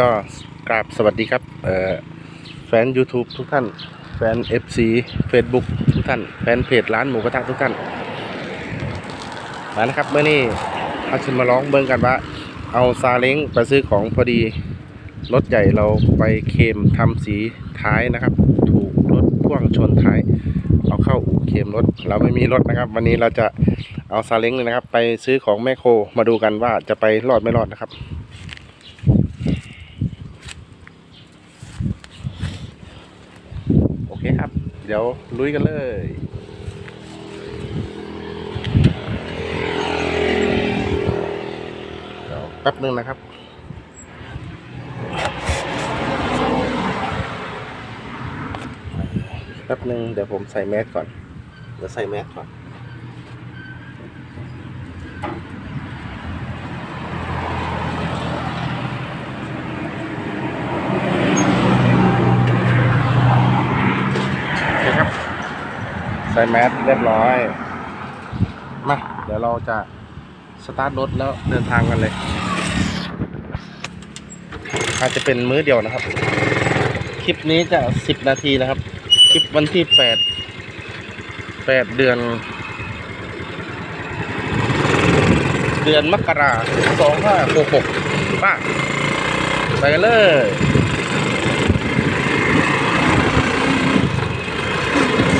ก็กราบสวัสดีครับแฟน YouTube ทุกท่าน แฟน FC Facebook ทุกท่าน แฟนเพจร้านหมูกระทะทุกท่านมานะครับเมื่อนี้อาชินมาร้องเบิ่งกันว่า เอาซาเล้งไปซื้อของพอดี รถใหญ่เราไปเคมทำสีท้ายนะครับ ถูกรถพ่วงชนท้ายเอาเข้าอู่เคมรถ เราไม่มีรถนะครับ วันนี้เราจะเอาซาเล้งเลยนะครับ ไปซื้อของแมคโครมาดูกันว่าจะไปรอดไม่รอดนะครับ โอเคครับ เดี๋ยวลุยกันเลยเดี๋ยวแป๊บนึงนะครับแป๊บนึงเดี๋ยวผมใส่แมสก่อน เดี๋ยวใส่แมสก่อน โอเคครับ ใส่แมสเรียบร้อยมาเดี๋ยวเราจะสตาร์ทรถแล้วเดินทางกันเลย อาจจะเป็นมื้อเดียวนะครับ คลิปนี้จะสิบนาทีนะครับ คลิปวันที่แปดแปดเดือน เดือนมกราสองห้าหกหกป้าไปกันเลย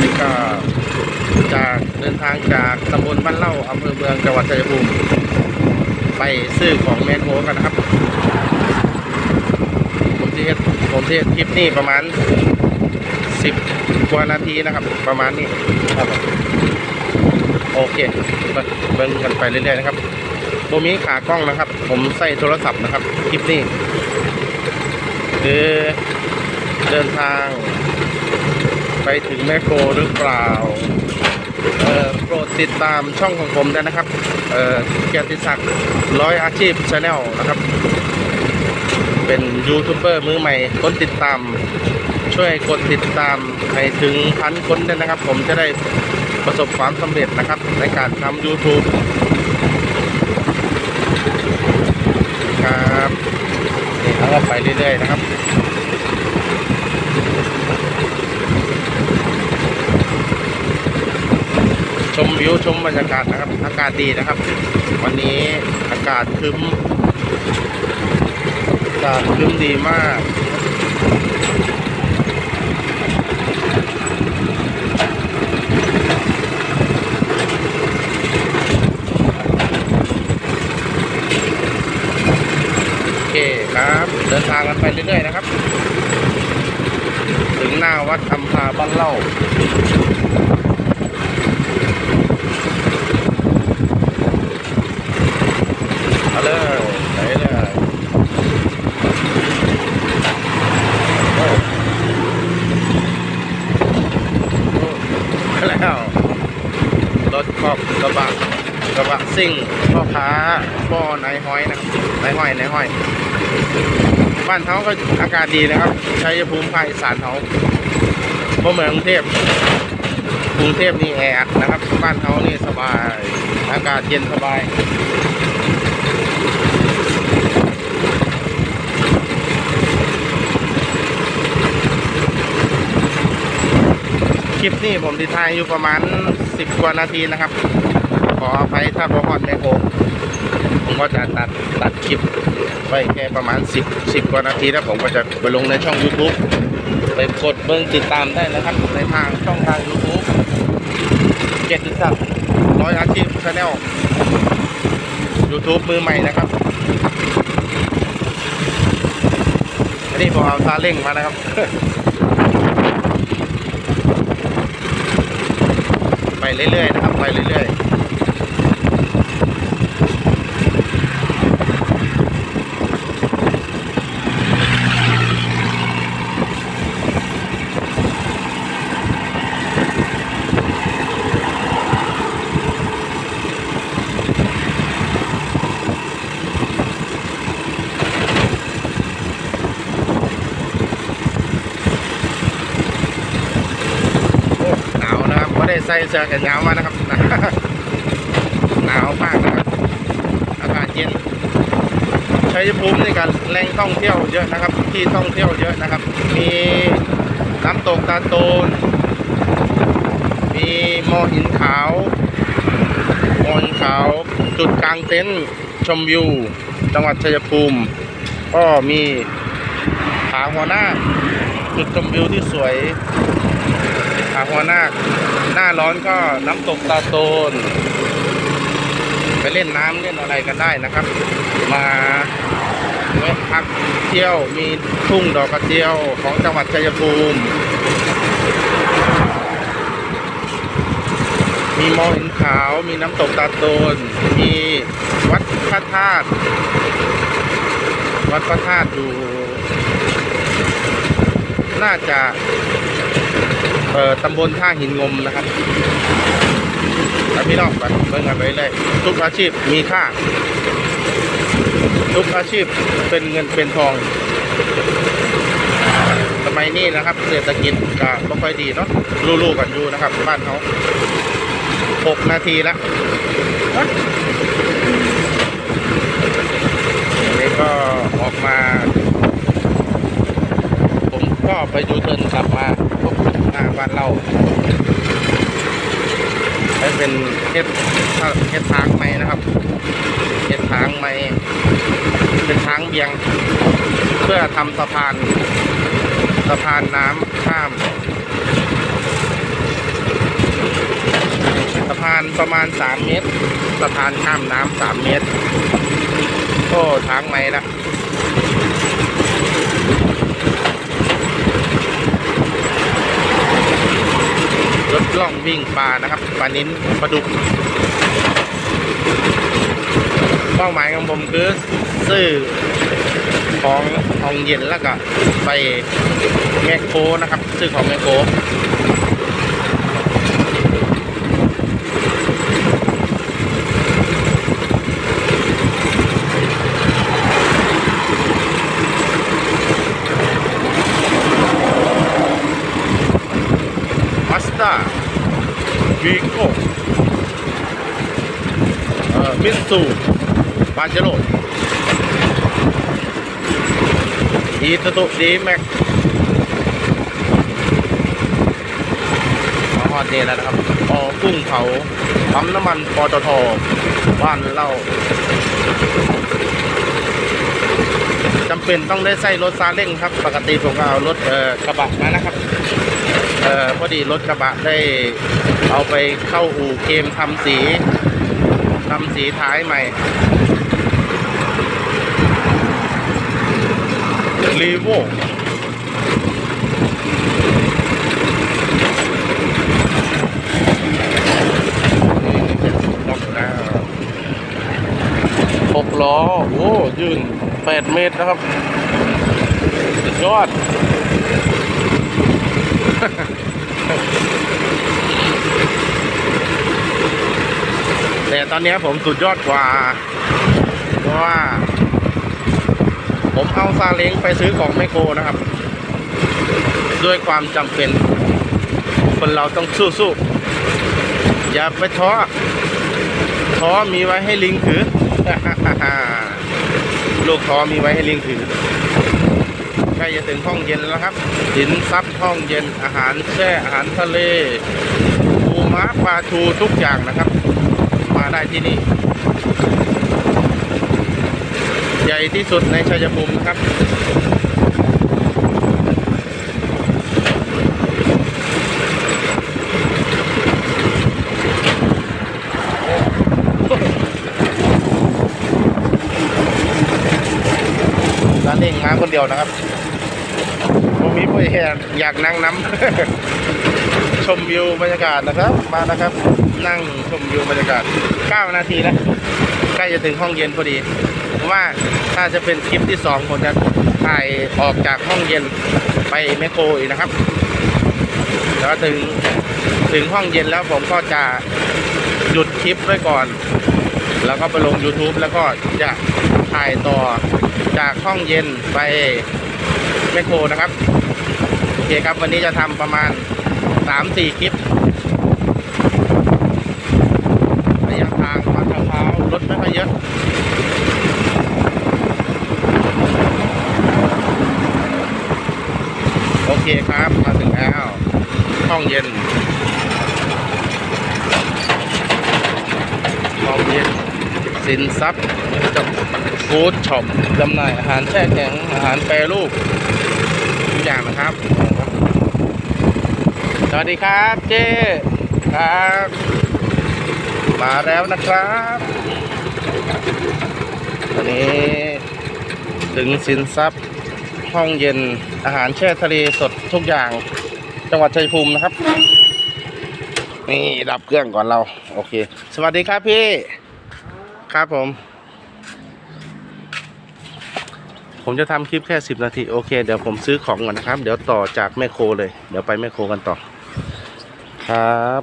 นี่ก็ จากเดินทางจากตำบลบ้านเล่าอำเภอเมืองจังหวัดชัยภูมิไปซื้อของแมคโครกันนะครับ ผมที่เฮ็ดผมที่เฮ็ดคลิปนี้ประมาณสิบกว่านาทีนะครับ ประมาณนี้ครับโอเคเบิ่งกันไปเรื่อยๆนะครับโบมีขากล้องนะครับ ผมใส่โทรศัพท์นะครับคลิปนี้คือเดินทางไปถึงแมคโครหรือเปล่า โปรดติดตามช่องของผมด้วยนะครับเกียรติศักดิ์ร้อยอาชีพชาแนลนะครับ เป็นยูทูบเบอร์มือใหม่คนติดตาม ช่วยกดติดตามให้ถึงพันคนด้วยนะครับ ผมจะได้ประสบความสำเร็จนะครับ ในการทำ YouTube ครับนี่เราก็ไปเรื่อยๆนะครับ ชมวิวชมบรรยากาศนะครับอากาศดีนะครับ วันนี้อากาศครึ้มอากาศครึ้มดีมากโอเคครับ เดินทางกันไปเรื่อยๆนะครับ ถึงหน้าวัดอัมพาบ้านเล่าเลยไปเลยโอ้โอ้มาแล้ว อบกระบะกระบะซิ่งพ่อค้าพ่อนายห้อยนะครับนายห้อยนายห้อย บ้านเขาก็อากาศดีนะครับชัยภูมิภาคอีสานเขาเพราะเหมือนกรุงเทพกรุงเทพนี่แออัดนะครับ บ้านเขานี่สบาย อากาศเย็นสบายคลิปนี้ผมติดทายอยู่ประมาณ 10กว่านาทีนะครับ ขออภัยถ้าบอฮอดแมโคผมก็จะตัดตัดคลิปไว้แค่ประมาณ 10 10กว่านาทีแล้วผมก็จะไปลงในช่อง YouTube ไปกดเบิ่งติดตามได้นะครับ ในทางช่องทาง YouTube เกียรติศักดิ์ร้อยอาชีพชาแนล YouTube มือใหม่นะครับอันนี้ผมเอาซาเล้งมานะครับ ไป เรื่อยๆนะครับไปเรื่อยๆโอ้หนาวนะครับไม่ได้ ใส่เสื้อแขนยาวมานะครับ หนาวมากนะครับอากาศเย็นชัยภูมินี่กันแหล่งท่องเที่ยวเยอะนะครับ ที่ท่องเที่ยวเยอะนะครับ มีน้ำตกตาโตน มีมอหินขาวมอหินขาว จุดกลางเต็นท์ชมวิว จังหวัดชัยภูมิ ก็มีผาหัวหน้า จุดชมวิวที่สวยาหัวหน้าคหน้าร้อนก็น้ำตกตาโตน ไปเล่นน้ำเล่นอะไรกันได้นะครับ มาแวะพักเที่ยวมีทุ่งดอกกระเจียวของจังหวัดชัยภูมิ มีมอหินขาวมีน้ำตกตาโตน มีวัดพระธาตุวัดพระธาตุอยู่ น่าจะ อ่อตำบลท่าหินงมนะครับแล้วพี่น้องไปเบิ่งกันไปเลยทุกอาชีพมีค่า ทุกอาชีพเป็นเงินเป็นทองสมัยนี้นะครับ เศรษฐกิจก็ไม่ค่อยดีเนาะรู้ๆกันอยู่นะครับ บ้านเขาหกนาทีละอันนี้ก็ออกมา ก็ไปยูเทิร์นกลับมาผมหน้าบ้านเราให้เป็นเฮ็ดเฮ็ดทางไหมนะครับเฮ็ดทางไหมเป็นทางเบียง เพื่อทำสะพานสะพานน้ำข้ามสะพานประมาณ 3 เมตร สะพานข้ามน้ำ3เมตร ก็ทางไหมละ ล่องวิ่งปลานะครับปลานิ้นปลาดุกเป้าหมายของผมคือซื้อของของเย็นแล้วก็ไปแมคโครนะครับซื้อของแมคโครมาสด้า วีโก้มิตซูปาเจโร่อีทตุดีแม็กมาฮอดนี่แล้วนะครับปอกุ้งเผาปั๊มน้ำมันปตทบ้านเล่าจำเป็นต้องได้ใส่รถซาเล้งครับ ปกติผมก็เอารถเอ่อกระบะมานะครับ พอดีรถกระบะได้เอาไปเข้าอู่เกมทำสีทำสีท้ายใหม่ รีโวหกล้อ โอ้ ยืนแปดเมตรนะครับ สุดยอด แต่ตอนนี้ผมสุดยอดกว่า เพราะว่า ผมเอาซาเล้งไปซื้อของไมโครนะครับ ด้วยความจำเป็น คนเราต้องสู้ๆอย่าไปท้อท้อมีไว้ให้ลิงถือ ลูกท้อมีไว้ให้ลิงถือ ใกล้จะถึงห้องเย็นแล้วครับสินทรัพย์ห้องเย็นอาหารแช่อาหารทะเลปูม้าปลาทูทุกอย่างนะครับ มาได้ที่นี่ ใหญ่ที่สุดในชัยภูมินะครับร้านเองมาคนเดียวนะครับ ผมมีผู้แห่อยากนั่งน้ำ ชมวิวบรรยากาศนะครับ มานะครับ นั่งชมวิวบรรยากาศ 9 นาทีแล้วใกล้จะถึงห้องเย็นพอดีผมว่าถ้าจะเป็นคลิปที่ 2 ผมจะถ่ายออกจากห้องเย็นไปแมคโครอีกนะครับแล้วถึงถึงห้องเย็นแล้วผมก็จะหยุดคลิปไว้ก่อน แล้วก็ไปลง YouTube แล้วก็จะถ่ายต่อจากห้องเย็นไปแมคโครนะครับ เคครับ วันนี้จะทำประมาณ 3-4 คลิประยะทางมาเท้ารถไม่ค่อยเยอะโอเคครับ มาถึงแล้ว ห้องเย็น ห้องเย็น สินทรัพย์จับฟู้ดช็อปจำหน่ายอาหารแช่แข็ง อาหารแปรรูป ทุกอย่างนะครับ สวัสดีครับเจ๊ครับ มาแล้วนะครับวันนี้ถึงสินทรัพย์ห้องเย็นอาหารแช่ทะเลสดทุกอย่างจังหวัดชัยภูมินะครับ นี่ดับเครื่องก่อนเรา โอเค สวัสดีครับพี่ ครับผม ผมจะทำคลิปแค่สิบนาที โอเค เดี๋ยวผมซื้อของก่อนนะครับ เดี๋ยวต่อจากแม่โคเลย เดี๋ยวไปแม่โคกันต่อ ครับ